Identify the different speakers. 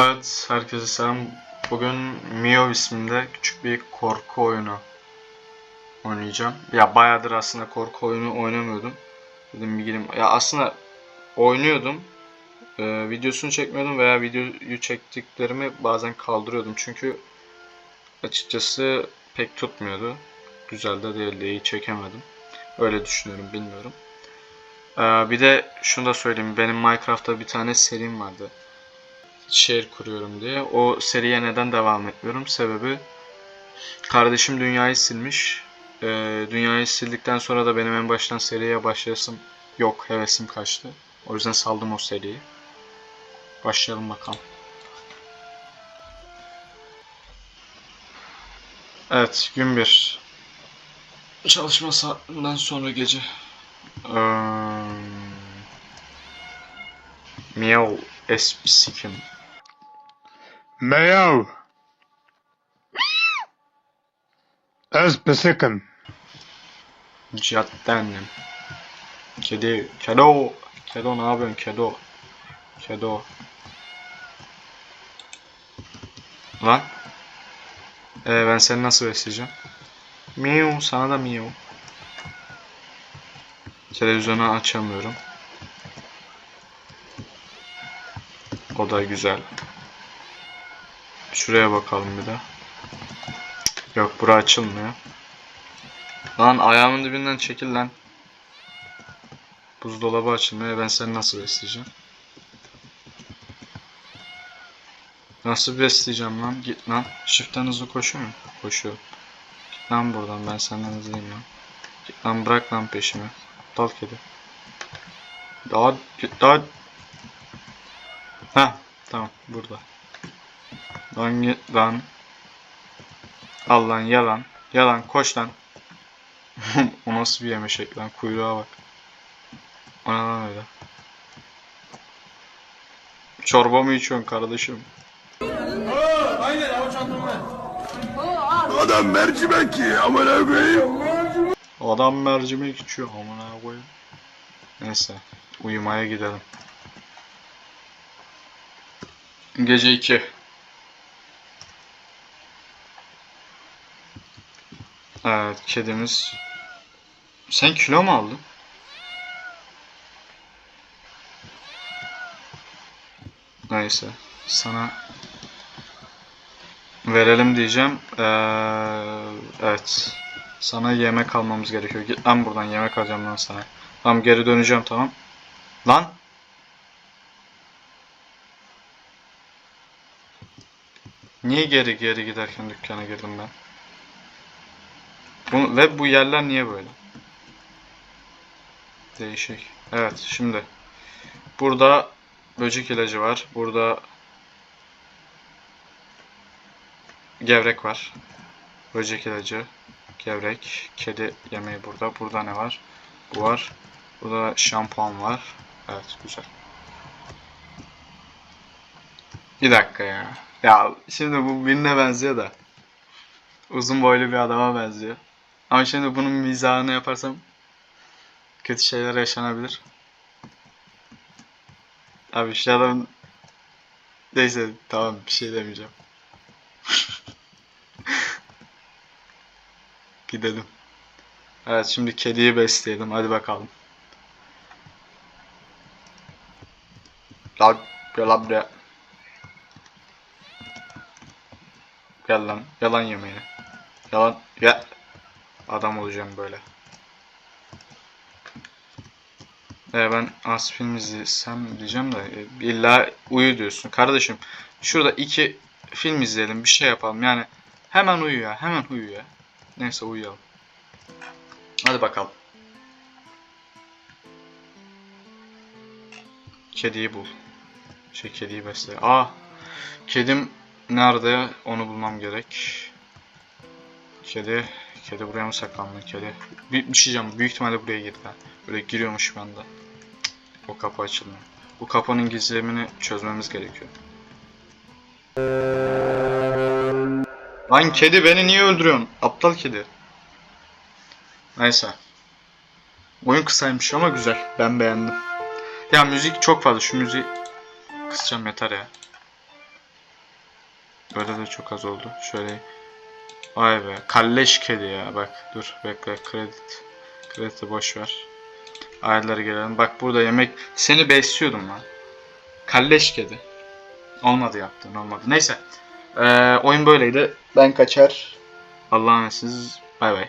Speaker 1: Evet, herkese selam. Bugün Mio isminde küçük bir korku oyunu oynayacağım. Ya bayağıdır aslında korku oyunu oynamıyordum. Dedim bir gireyim. Ya aslında oynuyordum. Ee, videosunu çekmiyordum veya videoyu çektiklerimi bazen kaldırıyordum. Çünkü açıkçası pek tutmuyordu. Güzel de değildi, iyi çekemedim. Öyle düşünüyorum, bilmiyorum. Ee, bir de şunu da söyleyeyim. Benim Minecraft'ta bir tane serim vardı şehir kuruyorum diye. O seriye neden devam etmiyorum? Sebebi kardeşim dünyayı silmiş. Ee, dünyayı sildikten sonra da benim en baştan seriye başlayasım yok. Hevesim kaçtı. O yüzden saldım o seriyi. Başlayalım bakalım. Evet, gün bir. Çalışma saatinden sonra gece. Ee, Miyav Espisikim.
Speaker 2: Meow. Ez pisikim.
Speaker 1: Caddenim. Kedi. Kedo. Kedo ne yapıyorsun Kedo? Kedo. Lan. Ee, ben seni nasıl besleyeceğim? Miu. Sana da miu. Televizyonu açamıyorum. O da güzel. Şuraya bakalım bir de. Yok bura açılmıyor. Lan ayağımın dibinden çekil lan. Buzdolabı açılmıyor. Ben seni nasıl besleyeceğim? Nasıl besleyeceğim lan? Git lan. Shift'ten hızlı koşuyor mu? Koşuyor. Git lan buradan. Ben senden hızlıyım lan. Git lan bırak lan peşimi. Aptal kedi. Daha git daha. Ha tamam burada. Lan lan. Al lan yalan. Yalan koş lan. o nasıl bir yemeşek lan kuyruğa bak. Ne lan öyle? Çorba mı içiyorsun kardeşim?
Speaker 2: Adam mercimek ki amına koyayım.
Speaker 1: Adam mercimek içiyor amına koyayım. Neyse uyumaya gidelim. Gece 2. Evet kedimiz. Sen kilo mu aldın? Neyse sana verelim diyeceğim. Ee, evet. Sana yemek almamız gerekiyor. Git lan buradan yemek alacağım lan sana. Tamam geri döneceğim tamam. Lan. Niye geri geri giderken dükkana girdim ben? Bu, ve bu yerler niye böyle? Değişik. Evet şimdi. Burada böcek ilacı var. Burada gevrek var. Böcek ilacı, gevrek, kedi yemeği burada. Burada ne var? Bu var. Burada şampuan var. Evet güzel. Bir dakika ya. Ya şimdi bu birine benziyor da. Uzun boylu bir adama benziyor. Ama şimdi bunun mizahını yaparsam kötü şeyler yaşanabilir. Abi şu adamın neyse tamam bir şey demeyeceğim. Gidelim. Evet şimdi kediyi besleyelim. Hadi bakalım. Lan gel lan buraya. Gel lan. Yalan yemeğine. Yalan. Ya. Adam olacağım böyle. Ee, ben az film izlesem diyeceğim de e, illa uyu diyorsun. Kardeşim şurada iki film izleyelim bir şey yapalım yani hemen uyu ya hemen uyu ya. Neyse uyuyalım. Hadi bakalım. Kediyi bul. Şey kediyi besle. Aa kedim nerede onu bulmam gerek. Kedi Kedi buraya mı saklandı kedi? Bir, bir şey diyeceğim. Büyük ihtimalle buraya girdi. Böyle giriyormuş. Cık, O kapı açılmıyor. Bu kapının gizemini çözmemiz gerekiyor. Lan kedi beni niye öldürüyorsun? Aptal kedi. Neyse. Oyun kısaymış ama güzel. Ben beğendim. Ya müzik çok fazla. Şu müziği kısacağım yeter ya. Böyle de çok az oldu. Şöyle. Vay be. Kalleş kedi ya. Bak dur bekle. Kredi. Kredi boş ver. Ayarlara gelelim. Bak burada yemek. Seni besliyordum lan. Kalleş kedi. Olmadı yaptın olmadı. Neyse. Ee, oyun böyleydi. Ben kaçar. Allah'a emanet Bay bay.